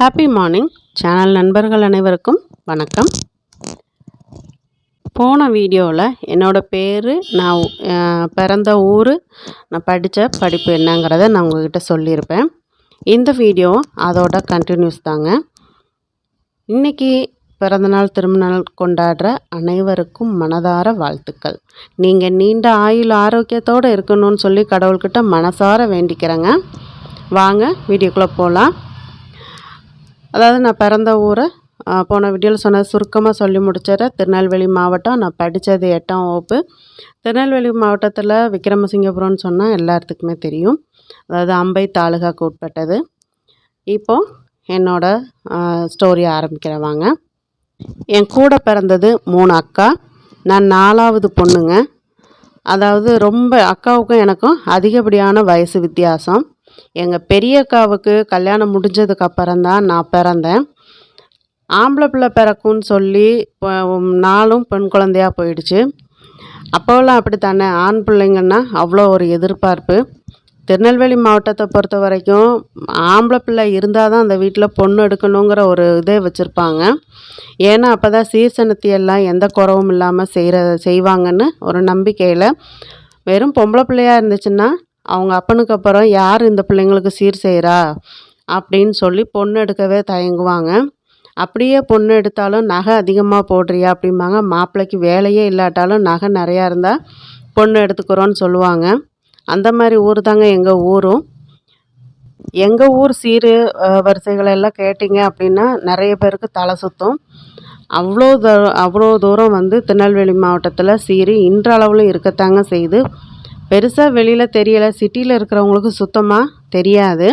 Happy morning channel நண்பர்கள் அனைவருக்கும் வணக்கம். போன வீடியோவில் என்னோடய பேர் நான் பிறந்த ஊர் நான் படித்த படிப்பு என்னங்கிறத நான் உங்ககிட்ட சொல்லியிருப்பேன். இந்த வீடியோ அதோட கண்டினியூஸ் தாங்க. இன்றைக்கி பிறந்தநாள் திருமணநாள் கொண்டாடுற அனைவருக்கும் மனதார வாழ்த்துக்கள். நீங்கள் நீண்ட ஆயுள் ஆரோக்கியத்தோடு இருக்கணும்னு சொல்லி கடவுள்கிட்ட மனசார வேண்டிக்கிறேங்க. வாங்க வீடியோக்குள்ளே போகலாம் அதாவது நான் பிறந்த ஊரை போன வீடியோவில் சொன்ன சுருக்கமாக சொல்லி முடிச்சிடுறேன் திருநெல்வேலி மாவட்டம். நான் படித்தது எட்டாம் வகுப்பு. திருநெல்வேலி மாவட்டத்தில் விக்ரமசிங்கபுரம்னு சொன்னால் எல்லாத்துக்குமே தெரியும். அதாவது அம்பை தாலுகாக்கு உட்பட்டது. இப்போ என்னோட ஸ்டோரி ஆரம்பிக்கிறவாங்க. என் கூட பிறந்தது மூணு அக்கா. நான் நாலாவது பொண்ணுங்க. அதாவது ரொம்ப அக்காவுக்கும் எனக்கும் அதிகப்படியான வயசு வித்தியாசம். எங்கள் பெரியக்காவுக்கு கல்யாணம் முடிஞ்சதுக்கு அப்புறம் தான் நான் பிறந்தேன். ஆம்பளை பிள்ளை பிறக்கும்னு சொல்லி இப்போ நாளும் பெண் குழந்தையா போயிடுச்சு. அப்போல்லாம் அப்படி தானே ஆண் பிள்ளைங்கன்னா அவ்வளோ ஒரு எதிர்பார்ப்பு. திருநெல்வேலி மாவட்டத்தை பொறுத்த வரைக்கும் ஆம்பளை பிள்ளை இருந்தால் தான் அந்த வீட்டில் பொண்ணு எடுக்கணுங்கிற ஒரு இதே வச்சுருப்பாங்க. ஏன்னா அப்போ தான் சீர்சனத்தி எல்லாம் எந்த குறவும் இல்லாமல் செய்கிற செய்வாங்கன்னு ஒரு நம்பிக்கையில் வெறும் பொம்பளை பிள்ளையாக இருந்துச்சுன்னா அவங்க அப்பனுக்கு அப்புறம் யார் இந்த பிள்ளைங்களுக்கு சீர் செய்கிறா அப்படின்னு சொல்லி பொண்ணு எடுக்கவே தயங்குவாங்க. அப்படியே பொண்ணு எடுத்தாலும் நகை அதிகமாக போடுறியா? அப்படிம்பாங்க. மாப்பிள்ளைக்கு வேலையே இல்லாட்டாலும் நகை நிறையா இருந்தால் பொண்ணு எடுத்துக்கிறோன்னு சொல்லுவாங்க. அந்த மாதிரி ஊர் தாங்க எங்கள் ஊரும். எங்கள் ஊர் சீர் வரிசைகளை எல்லாம் கேட்டிங்க அப்படின்னா நிறைய பேருக்கு தலை சுற்றும் அவ்வளோ தூரம் அவ்வளோ தூரம் வந்து திருநெல்வேலி மாவட்டத்தில் சீர் இன்றளவில் இருக்கத்தாங்க செய்யுது பெருசாக வெளியில் தெரியலை. சிட்டியில் இருக்கிறவங்களுக்கு சுத்தமாக தெரியாது.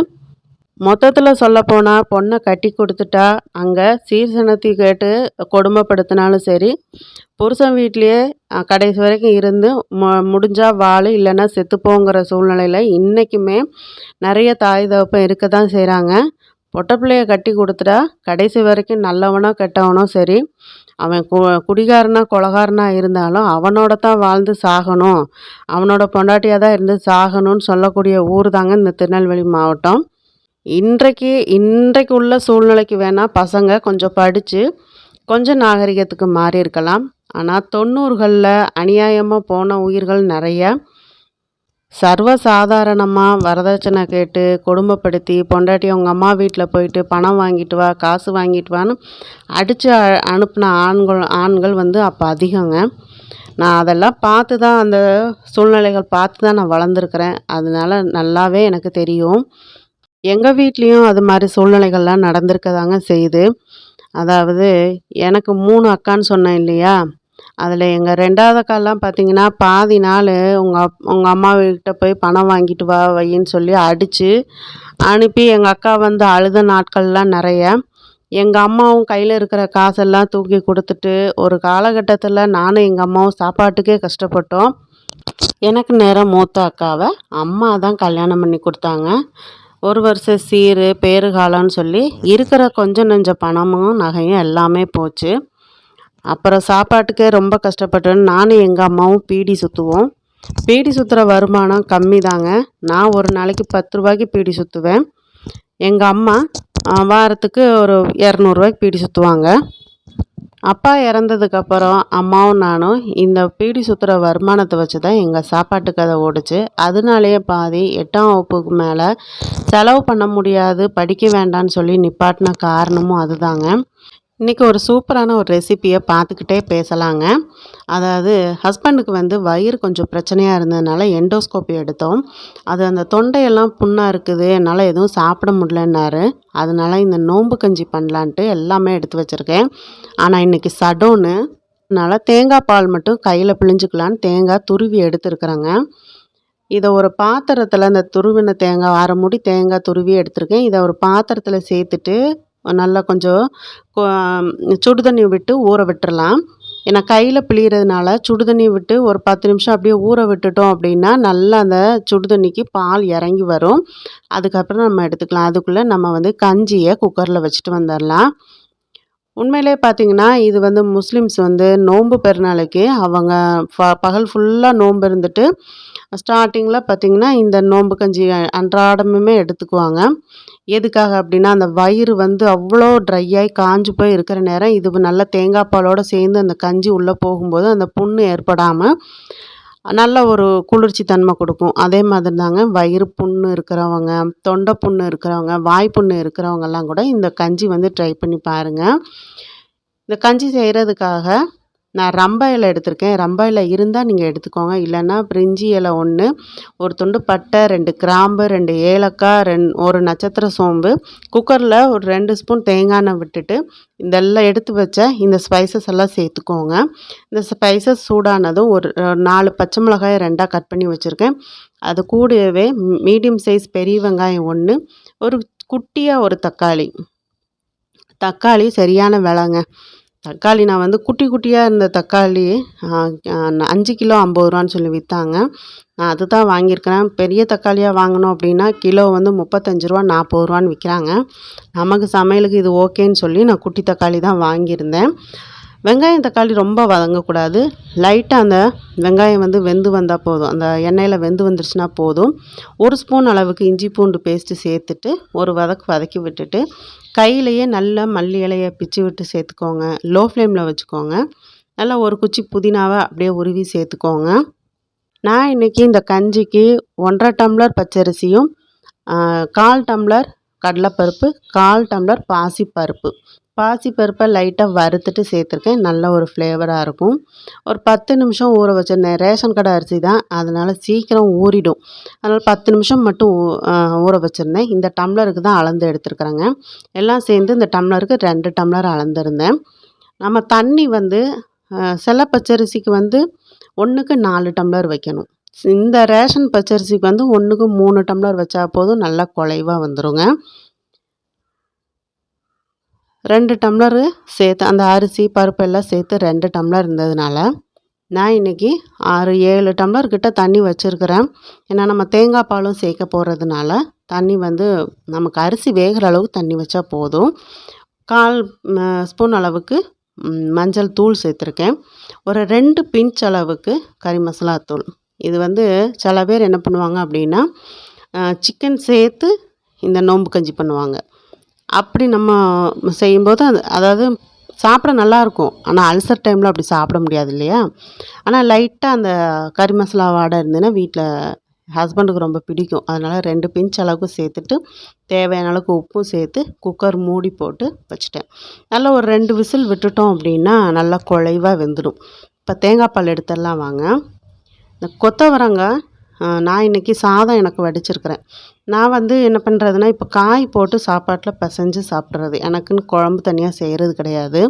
மொத்தத்தில் சொல்லப்போனால் பொண்ணை கட்டி கொடுத்துட்டா அங்கே சீர்சனத்தை கேட்டு கொடுமைப்படுத்தினாலும் சரி புருஷன் வீட்லேயே கடைசி வரைக்கும் இருந்து மு முடிஞ்சால் வாழு இல்லைன்னா செத்துப்போங்கிற சூழ்நிலையில் இன்றைக்குமே நிறைய தாய் தகப்பன் இருக்க தான் செய்கிறாங்க பொட்டப்பிள்ளைய கட்டி கொடுத்துட்டா கடைசி வரைக்கும் நல்லவனோ கெட்டவனோ சரி அவன் கு குடிகாரனா கொலகாரனா இருந்தாலும் அவனோட தான் வாழ்ந்து சாகணும். அவனோட பொண்டாட்டியாக தான் இருந்து சாகணும்னு சொல்லக்கூடிய ஊர் தாங்க இந்த திருநெல்வேலி மாவட்டம். இன்றைக்கு இன்றைக்கு உள்ள சூழ்நிலைக்கு வேணால் பசங்க கொஞ்சம் படித்து கொஞ்சம் நாகரிகத்துக்கு மாறி இருக்கலாம் ஆனால் தொண்ணூறுகளில் அநியாயமாக போன உயிர்கள் நிறைய. சர்வசாதாரணமாக வரதட்சணை கேட்டு கொடுமைப்படுத்தி பொண்டாட்டி அவங்க அம்மா வீட்டில் போயிட்டு பணம் வாங்கிட்டு வா காசு வாங்கிட்டு வான்னு அடித்து அனுப்பின ஆண்கள் ஆண்கள் வந்து அப்போ அதிகங்க. நான் அதெல்லாம் பார்த்து தான் அந்த சூழ்நிலைகள் பார்த்து தான் நான் வளர்ந்துருக்கிறேன். அதனால நல்லாவே எனக்கு தெரியும். எங்கள் வீட்லேயும் அது மாதிரி சூழ்நிலைகள்லாம் நடந்திருக்க தாங்க செய்யுது. அதாவது எனக்கு மூணு அக்கான்னு சொன்னேன் இல்லையா? அதில் எங்கள் ரெண்டாவது அக்காலாம் பார்த்தீங்கன்னா பாதி நாள் உங்கள் அப் உங்கள் அம்மா வீட்ட போய் பணம் வாங்கிட்டு வா வையின்னு சொல்லி அடித்து அனுப்பி எங்கள் அக்கா வந்து அழுத நாட்கள்லாம் நிறைய. எங்கள் அம்மாவும் கையில் இருக்கிற காசெல்லாம் தூக்கி கொடுத்துட்டு ஒரு காலகட்டத்தில் நானும் எங்கள் அம்மாவும் சாப்பாட்டுக்கே கஷ்டப்பட்டோம். எனக்கு நேரம் மூத்த அக்காவை அம்மா தான் கல்யாணம் பண்ணி கொடுத்தாங்க. ஒரு வருஷம் சீர் பேறுகாலம்னு சொல்லி இருக்கிற கொஞ்சம் நெஞ்ச பணமும் நகையும் எல்லாமே போச்சு. அப்புறம் சாப்பாட்டுக்கே ரொம்ப கஷ்டப்பட்டேன் நானும் எங்கள் அம்மாவும் பீடி சுற்றுவோம் பீடி சுற்றுற வருமானம் கம்மி தாங்க நான் ஒரு நாளைக்கு பத்து ரூபாய்க்கு பீடி சுற்றுவேன் எங்கள் அம்மா வாரத்துக்கு ஒரு இரநூறுவாய்க்கு பீடி சுற்றுவாங்க அப்பா இறந்ததுக்கப்புறம் அம்மாவும் நானும் இந்த பீடி சுற்றுற வருமானத்தை வச்சு தான் எங்கள் சாப்பாட்டு கதை ஓடுச்சு. அதனாலேயே பாதி எட்டாம் வகுப்புக்கு மேலே செலவு பண்ண முடியாது படிக்க வேண்டாம்னு சொல்லி நிப்பாட்டின காரணமும் அதுதாங்க. இன்றைக்கி ஒரு சூப்பரான ஒரு ரெசிப்பியை பார்த்துக்கிட்டே பேசலாங்க. அதாவது ஹஸ்பண்டுக்கு வந்து வயிறு கொஞ்சம் பிரச்சனையாக இருந்ததுனால எண்டோஸ்கோப்பி எடுத்தோம். அது அந்த தொண்டையெல்லாம் புண்ணாக இருக்குது என்னால் எதுவும் சாப்பிட முடியலன்னாரு. அதனால இந்த நோன்பு கஞ்சி பண்ணலான்ட்டு எல்லாமே எடுத்து வச்சுருக்கேன். ஆனால் இன்றைக்கி சடோன்னு அதனால் தேங்காய் பால் மட்டும் கையில் பிழிஞ்சுக்கலான்னு தேங்காய் துருவி எடுத்துருக்குறேங்க. இதை ஒரு பாத்திரத்தில் அந்த துருவின தேங்காய் அரை மூடி தேங்காய் துருவி எடுத்திருக்கேன். இதை ஒரு பாத்திரத்தில் சேர்த்துட்டு நல்லா கொஞ்சம் சுடு தண்ணி விட்டு ஊற விட்டுறலாம். ஏன்னா கையில் பிழிகிறதுனால சுடு தண்ணி விட்டு ஒரு பத்து நிமிஷம் அப்படியே ஊற விட்டுட்டோம் அப்படின்னா நல்லா அந்த சுடு தண்ணிக்கு பால் இறங்கி வரும். அதுக்கப்புறம் நம்ம எடுத்துக்கலாம். அதுக்குள்ளே நம்ம வந்து கஞ்சியை குக்கரில் வச்சுட்டு வந்துடலாம். உண்மையிலே பார்த்தீங்கன்னா இது வந்து முஸ்லீம்ஸ் வந்து நோன்பு பெருநாளைக்கு அவங்க ப பகல் ஃபுல்லாக நோன்பு இருந்துட்டு ஸ்டார்டிங்கில் பார்த்திங்கன்னா இந்த நோன்பு கஞ்சி அன்றாடமுமே எடுத்துக்குவாங்க. எதுக்காக அப்படின்னா அந்த வயிறு வந்து அவ்வளோ ட்ரை ஆகி காஞ்சு போய் இருக்கிற நேரம் இது நல்ல தேங்காய் பாலோடு சேர்ந்து அந்த கஞ்சி உள்ளே போகும்போது அந்த புண்ணு ஏற்படாமல் நல்ல ஒரு குளிர்ச்சி தன்மை கொடுக்கும். அதே மாதிரி தாங்க வயிறு புண்ணு இருக்கிறவங்க தொண்டை புண்ணு இருக்கிறவங்க வாய் புண்ணு இருக்கிறவங்கெல்லாம் கூட இந்த கஞ்சி வந்து ட்ரை பண்ணி பாருங்கள் இந்த கஞ்சி செய்கிறதுக்காக நான் ரம்பா இலை எடுத்திருக்கேன். ரம்ப இலை இருந்தால் நீங்கள் எடுத்துக்கோங்க. இல்லைன்னா பிரிஞ்சி இலை ஒன்று ஒரு துண்டு பட்டை ரெண்டு கிராம்பு ரெண்டு ஏலக்காய் ரெண் ஒரு நட்சத்திர சோம்பு குக்கரில் ஒரு ரெண்டு ஸ்பூன் தேங்காய் எண்ணெய் விட்டுட்டு இதெல்லாம் எடுத்து வச்ச இந்த ஸ்பைசஸ் எல்லாம் சேர்த்துக்கோங்க. இந்த ஸ்பைசஸ் சூடானதும் ஒரு ஒரு நாலு பச்சை மிளகாயை ரெண்டாக கட் பண்ணி வச்சுருக்கேன். அது கூடவே மீடியம் சைஸ் பெரிய வெங்காயம் ஒன்று ஒரு குட்டியாக ஒரு தக்காளி. தக்காளி சரியான விலைங்க. தக்காளி நான் வந்து குட்டி குட்டியாக இருந்த தக்காளி அஞ்சு கிலோ ஐம்பது ரூபான்னு சொல்லி விற்றாங்க நான் அது தான் வாங்கியிருக்கிறேன். பெரிய தக்காளியாக வாங்கினோம் அப்படின்னா கிலோ வந்து முப்பத்தஞ்சு ரூபா நாற்பது ரூபான்னு விற்கிறாங்க நமக்கு சமையலுக்கு இது ஓகேன்னு சொல்லி நான் குட்டி தக்காளி தான் வாங்கியிருந்தேன். வெங்காயம் தக்காளி ரொம்ப வதங்கக்கூடாது. லைட்டாக அந்த வெங்காயம் வந்து வெந்து வந்தால் போதும். அந்த எண்ணெயில் வெந்து வந்துருச்சுன்னா போதும். ஒரு ஸ்பூன் அளவுக்கு இஞ்சி பூண்டு பேஸ்ட்டு சேர்த்துட்டு ஒரு வதக்கு வதக்கி விட்டுட்டு கையிலையே நல்லா மல்லி இலையை பிச்சு விட்டு சேர்த்துக்கோங்க. லோ ஃப்ளேமில் வச்சுக்கோங்க. நல்லா ஒரு குச்சி புதினாவை அப்படியே உருவி சேர்த்துக்கோங்க. நான் இன்றைக்கி இந்த கஞ்சிக்கு ஒன்றரை டம்ளர் பச்சரிசியும் கால் டம்ளர் கடலைப்பருப்பு கால் டம்ளர் பாசிப்பருப்பு. பாசிப்பருப்பை லைட்டாக வறுத்துட்டு சேர்த்துருக்கேன். நல்ல ஒரு ஃப்ளேவராக இருக்கும். ஒரு பத்து நிமிஷம் ஊற வச்சுருந்தேன். ரேஷன் கடை அரிசி தான். அதனால் சீக்கிரம் ஊறிடும். அதனால் பத்து நிமிஷம் மட்டும் ஊற வச்சுருந்தேன். இந்த டம்ளருக்கு தான் அளந்து எடுத்துருக்குறேங்க. எல்லாம் சேர்ந்து இந்த டம்ளருக்கு ரெண்டு டம்ளர் அளந்துருந்தேன். நம்ம தண்ணி வந்து சில பச்சரிசிக்கு வந்து ஒன்றுக்கு நாலு டம்ளர் வைக்கணும். இந்த ரேஷன் பச்சரிசிக்கு வந்து ஒன்றுக்கு மூணு டம்ளர் வச்சா போதும் நல்லா குலைவாக வந்துடுங்க ரெண்டு டம்ளரு சேர்த்து அந்த அரிசி பருப்பு எல்லாம் சேர்த்து ரெண்டு டம்ளர் இருந்ததுனால நான் இன்றைக்கி ஆறு ஏழு டம்ளர் கிட்ட தண்ணி வச்சுருக்கிறேன். ஏன்னா நம்ம தேங்காய் பாலும் சேர்க்க போகிறதுனால தண்ணி வந்து நமக்கு அரிசி வேகிற அளவுக்கு தண்ணி வச்சா போதும். கால் ஸ்பூன் அளவுக்கு மஞ்சள் தூள் சேர்த்துருக்கேன். ஒரு ரெண்டு பிஞ்ச் அளவுக்கு கறி மசாலா தூள். இது வந்து சில பேர் என்ன பண்ணுவாங்க அப்படின்னா சிக்கன் சேர்த்து இந்த நோம்பு கஞ்சி பண்ணுவாங்க. அப்படி நம்ம செய்யும்போது அது அதாவது சாப்பிட நல்லாயிருக்கும் ஆனால் அல்சர் டைமில் அப்படி சாப்பிட முடியாது இல்லையா? ஆனால் லைட்டாக அந்த கறி மசாலா வாடை இருந்ததுன்னா வீட்டில் ஹஸ்பண்டுக்கு ரொம்ப பிடிக்கும். அதனால் ரெண்டு பிஞ்ச் அளவுக்கு சேர்த்துட்டு தேவையான அளவுக்கு உப்பும் சேர்த்து குக்கர் மூடி போட்டு வச்சுட்டேன். நல்லா ஒரு ரெண்டு விசில் விட்டுட்டோம் அப்படின்னா நல்லா குழைவாக வெந்துடும். இப்போ தேங்காய் பால் எடுத்துடலாம் வாங்க. இந்த கொத்தவரங்காய் நான் இன்றைக்கி சாதம் எனக்கு வடிச்சிருக்கிறேன். நான் வந்து என்ன பண்ணுறதுனா இப்போ காய் போட்டு சாப்பாட்டில் பிசைஞ்சு சாப்பிட்றது. எனக்குன்னு குழம்பு தனியாக செய்கிறது கிடையாது.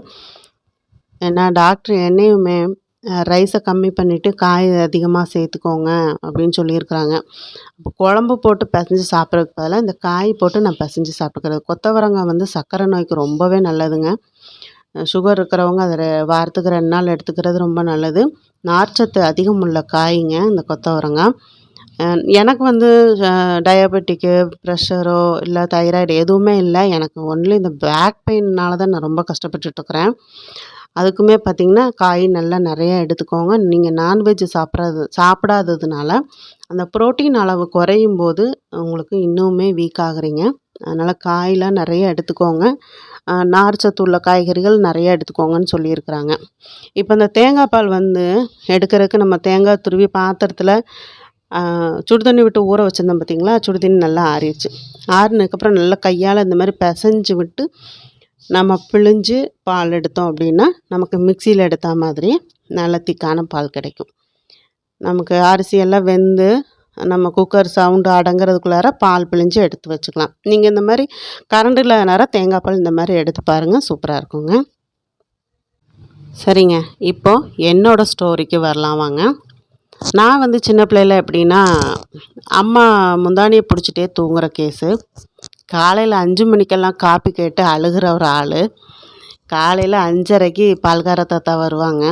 ஏன்னா டாக்டர் என்னையுமே ரைஸை கம்மி பண்ணிவிட்டு காய் அதிகமாக சேர்த்துக்கோங்க அப்படின்னு சொல்லியிருக்கிறாங்க. அப்போ குழம்பு போட்டு பிசைஞ்சு சாப்பிட்றதுக்கு பதிலாக இந்த காய் போட்டு நான் பிசைஞ்சு சாப்பிட்டுக்கிறது. கொத்தவரங்காய் வந்து சர்க்கரை நோய்க்கு ரொம்பவே நல்லதுங்க. சுகர் இருக்கிறவங்க அதை வாரத்துக்கு ரெண்டு நாள் எடுத்துக்கிறது ரொம்ப நல்லது. நார்ச்சத்து அதிகம் உள்ள காய்ங்க இந்த கொத்தவரங்காய் எனக்கு வந்து டயபெட்டிக்கு ப்ரெஷரோ இல்லை தைராய்டு எதுவுமே இல்லை. எனக்கு ஒன்லி இந்த பேக் பெயின்னால தான் நான் ரொம்ப கஷ்டப்பட்டுட்ருக்குறேன். அதுக்குமே பார்த்திங்கன்னா காய் நல்லா நிறையா எடுத்துக்கோங்க. நீங்கள் நான்வெஜ் சாப்பிட்றது சாப்பிடாததுனால அந்த ப்ரோட்டீன் அளவு குறையும் போது உங்களுக்கு இன்னுமே வீக் ஆகுறீங்க. அதனால் காயெலாம் நிறைய எடுத்துக்கோங்க. நார் சத்து உள்ள காய்கறிகள் நிறையா எடுத்துக்கோங்கன்னு சொல்லியிருக்கிறாங்க. இப்போ இந்த தேங்காய் பால் வந்து எடுக்கிறதுக்கு நம்ம தேங்காய் துருவி பாத்திரத்தில் சுடுதண்ணி விட்டு ஊற வச்சுருந்தோம் பார்த்திங்களா சுடு தண்ணி நல்லா ஆறிடுச்சு. ஆறினதுக்கப்புறம் நல்லா கையால் இந்த மாதிரி பிசைஞ்சு விட்டு நம்ம பிழிஞ்சு பால் எடுத்தோம் அப்படின்னா நமக்கு மிக்சியில் எடுத்த மாதிரி நல்ல திக்கான பால் கிடைக்கும். நமக்கு அரிசியெல்லாம் வெந்து நம்ம குக்கர் சவுண்டு அடங்கிறதுக்குள்ளார பால் பிழிஞ்சு எடுத்து வச்சுக்கலாம். நீங்கள் இந்த மாதிரி கரண்ட் இல்லாத நேரம் தேங்காய் பால் இந்த மாதிரி எடுத்து பாருங்கள் சூப்பராக இருக்குங்க. சரிங்க இப்போது என்னோடய ஸ்டோரிக்கு வரலாம் வாங்க. நான் வந்து சின்ன பிள்ளையில் எப்படின்னா அம்மா முந்தானியை பிடிச்சிட்டே தூங்குகிற கேஸு காலையில் அஞ்சு மணிக்கெல்லாம் காப்பி கேட்டு அழுகிற ஒரு ஆள். காலையில் அஞ்சரைக்கு பால்கார தாத்தா வருவாங்க.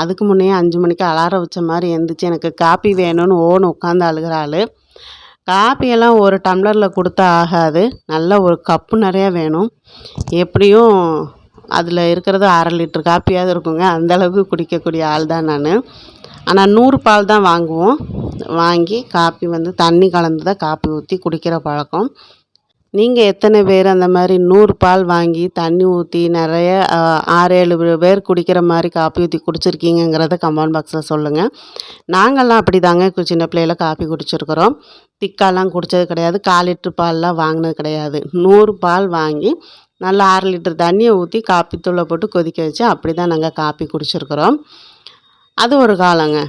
அதுக்கு முன்னே அஞ்சு மணிக்கு அலாரம் வச்ச மாதிரி எழுந்திரிச்சி எனக்கு காப்பி வேணும்னு ஓன்னு உட்காந்து அழுகிற ஆள். காப்பியெல்லாம் ஒரு டம்ளரில் கொடுத்தா ஆகாது. நல்ல ஒரு கப்பு நிறையா வேணும். எப்படியும் அதில் இருக்கிறது அரை லிட்டர் காப்பியாவது இருக்குங்க. அந்தளவுக்கு குடிக்கக்கூடிய ஆள் தான் நான். ஆனால் நூறு பால் தான் வாங்குவோம். வாங்கி காப்பி வந்து தண்ணி கலந்து தான் காப்பி ஊற்றி குடிக்கிற பழக்கம். நீங்கள் எத்தனை பேர் அந்த மாதிரி நூறு பால் வாங்கி தண்ணி ஊற்றி நிறைய ஆறு ஏழு பேர் குடிக்கிற மாதிரி காப்பி ஊற்றி குடிச்சிருக்கீங்கங்கிறத கமெண்ட் பாக்ஸில் சொல்லுங்கள் நாங்கள்லாம் அப்படி தாங்க சின்ன பிள்ளையில காப்பி குடிச்சிருக்கிறோம். திக்காலாம் குடித்தது கிடையாது. கால் லிட்ரு பால்லாம் வாங்கினது கிடையாது. நூறு பால் வாங்கி நல்லா ஆறு லிட்டர் தண்ணியை ஊற்றி காப்பி தூளை போட்டு கொதிக்க வச்சு அப்படி தான் நாங்கள் காப்பி குடிச்சிருக்கிறோம். அது ஒரு காலங்க.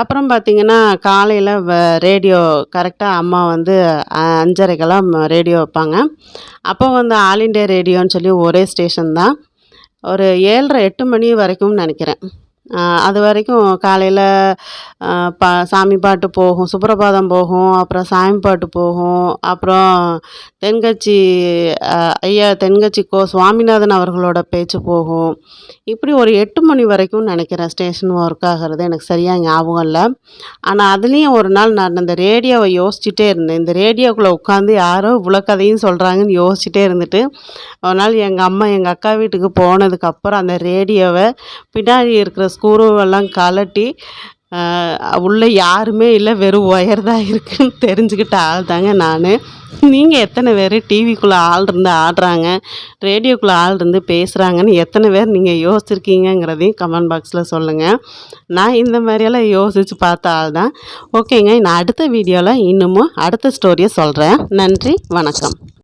அப்புறம் பார்த்திங்கன்னா காலையில் ரேடியோ கரெக்டாக அம்மா வந்து அஞ்சரைக்கெல்லாம் ரேடியோ வைப்பாங்க. அப்போ வந்து ஆல் இண்டியா ரேடியோன்னு சொல்லி ஒரே ஸ்டேஷன் தான். ஒரு ஏழரை எட்டு மணி வரைக்கும் நினைக்கிறேன். அது வரைக்கும் காலையில் பா சாமி பாட்டு போகும் சுப்ரபாதம் போகும் அப்புறம் சாமி பாட்டு போகும் அப்புறம் தென்கட்சி ஐயா தென்கட்சி கோ சுவாமிநாதன் அவர்களோட பேச்சு போகும். இப்படி ஒரு எட்டு மணி வரைக்கும் நினைக்கிறேன் ஸ்டேஷன் ஒர்க் ஆகிறது எனக்கு சரியாக ஞாபகம் இல்லை. ஆனால் அதுலேயும் ஒரு நாள் நான் இந்த ரேடியோவை யோசிச்சுட்டே இருந்தேன். இந்த ரேடியோக்குள்ளே உட்காந்து யாரோ இவ்வளோ கதையும் சொல்கிறாங்கன்னு யோசிச்சுட்டே இருந்துட்டு ஒரு நாள் எங்கள் அம்மா எங்கள் அக்கா வீட்டுக்கு போனதுக்கப்புறம் அந்த ரேடியோவை பின்னாடி இருக்கிற ஸ்க்ரூவெல்லாம் கலட்டி உள்ளே யாருமே இல்லை வெறும் ஒயர் தான் இருக்குதுன்னு தெரிஞ்சுக்கிட்ட ஆள் தாங்க நான். நீங்கள் எத்தனை பேர் டிவிக்குள்ளே ஆள் இருந்து ஆடுறாங்க ரேடியோக்குள்ளே ஆள் இருந்து பேசுகிறாங்கன்னு எத்தனை பேர் நீங்கள் யோசிச்சிருக்கீங்கங்கிறதையும் கமெண்ட் பாக்ஸில் சொல்லுங்கள் நான் இந்த மாதிரியெல்லாம் யோசித்து பார்த்த ஆள் தான். ஓகேங்க நான் அடுத்த வீடியோவில் இன்னமும் அடுத்த ஸ்டோரியை சொல்கிறேன் நன்றி வணக்கம்.